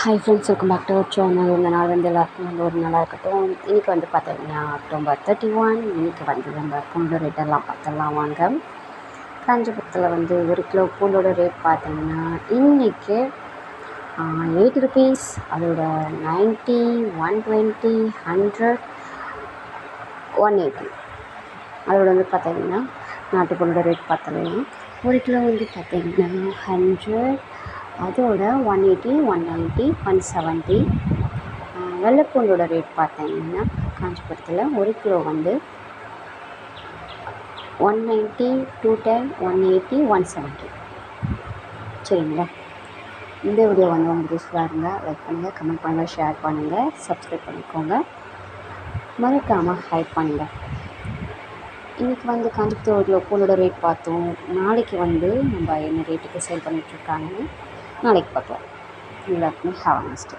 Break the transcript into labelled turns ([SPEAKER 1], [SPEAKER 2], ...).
[SPEAKER 1] Hi friends welcome back to channel இந்த நாள் வந்து எல்லாருக்கும் வந்து ஒரு நாளாக இருக்கட்டும். இன்றைக்கி வந்து பார்த்தீங்கன்னா அக்டோபர் தேர்ட்டி ஒன் இன்றைக்கி வந்து நம்ம பூண்டு ரேட்டெல்லாம் பார்த்தெல்லாம் வாங்க. காஞ்சிபுரத்தில் வந்து ஒரு கிலோ பூண்டோட ரேட் பார்த்தீங்கன்னா இன்றைக்கி எயிட் ருபீஸ் அதோட ninety one twenty hundred one eighty அதோட வந்து பார்த்தீங்கன்னா நாட்டுப்பூண்டோட ரேட் பார்த்தீங்கன்னா ஒரு கிலோ வந்து பார்த்தீங்கன்னா ஹண்ட்ரட் அதோட one eighty one ninety one seventy வெள்ளைப்பூண்டோட rate பார்த்தீங்கன்னா காஞ்சிபுரத்தில் ஒரு கிலோ வந்து one ninety two ten one eighty one seventy சரிங்களா? இந்த வீடியோ வந்து உங்களுக்கு யூஸ்ஃபுல்லாக இருந்தால் லைக் பண்ணுங்கள் கமெண்ட் பண்ணுங்கள் ஷேர் பண்ணுங்கள் சப்ஸ்கிரைப் பண்ணிக்கோங்க. மறக்காமல் ஹைப் பண்ணுங்கள் இன்றைக்கி வந்து காஞ்சிபுரத்தில் ஒரு கிலோ பூண்டோட ரேட் பார்த்தோம். நாளைக்கு வந்து நம்ம என்ன ரேட்டுக்கு சேல் பண்ணிகிட்ருக்காங்கன்னு நாளைக்கு பார்க்கலாம் எல்லாருக்குமே ஹாவ் நெக்ஸ்ட்டு